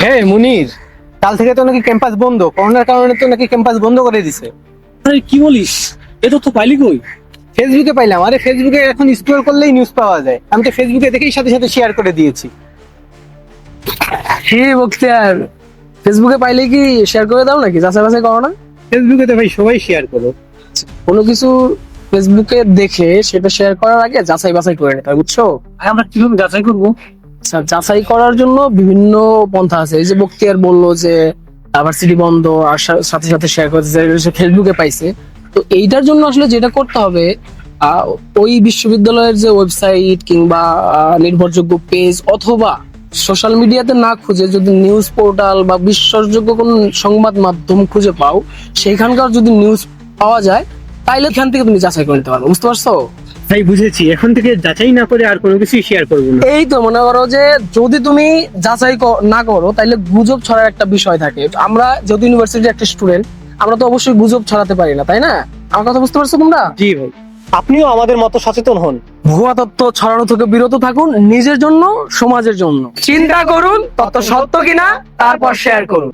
হ্যাঁ মুনির। কাল থেকে তো নাকি ক্যাম্পাস বন্ধ। করোনার কারণে তো নাকি ক্যাম্পাস বন্ধ করে দিছে। আরে কি বলিস? এ তথ্য পাইলি কই? ফেসবুকে পাইলাম। আরে ফেসবুকে এখন স্ক্রল করলেই নিউজ পাওয়া যায়। আমি তো ফেসবুকে দেখেই সাথে সাথে শেয়ার করে দিয়েছি। হে বক্তিয়ার ফেসবুকে পাইলে কি শেয়ার করে দাও নাকি? যাচাই বাছাই করো না। ফেসবুকে তো ভাই সবাই শেয়ার করো। কোনো কিছু ফেসবুকে দেখে সেটা শেয়ার করার আগে যাচাই বাছাই করে নিতে হয়, বুঝছ? আমরা কীভাবে যাচাই করব? আচ্ছা যাচাই করার জন্য বিভিন্ন পন্থা আছে। এই যে বক্তিয়ার বলল যে ভার্সিটি বন্ধ আর সাথে সাথে শেয়ার করতে চাই, ফেসবুকে পাইছে। তো এইটার জন্য আসলে যেটা করতে হবে ওই বিশ্ববিদ্যালয়ের যে ওয়েবসাইট কিংবা নির্ভরযোগ্য পেজ অথবা সোশ্যাল মিডিয়াতে না খুঁজে যদি নিউজ পোর্টাল বা বিশ্বাসযোগ্য কোন সংবাদ মাধ্যম খুঁজে পাও সেইখানকার যদি নিউজ পাওয়া যায় তাইলে এখান থেকে তুমি যাচাই করে নিতে পারবে। বুঝতে পারছ? ভাই বুঝেছি। এখন থেকে যাচাই না করে আর কোনো কিছুই শেয়ার করব না। এই তো মনে করো যে যদি তুমি যাচাই না করো তাহলে গুজব ছড়ার একটা বিষয় থাকে। আমরা যেহেতু ইউনিভার্সিটির একটা স্টুডেন্ট আমরা তো অবশ্যই গুজব ছড়াতে পারি না তাই না? আমার কথা বুঝতে পারছ তোমরা? জি ভাই। আপনিও আমাদের মতো সচেতন হন। ভুয়া তত্ত্ব ছড়ানো থেকে বিরত থাকুন নিজের জন্য সমাজের জন্য। চিন্তা করুন তথ্য সত্য কিনা তারপর শেয়ার করুন।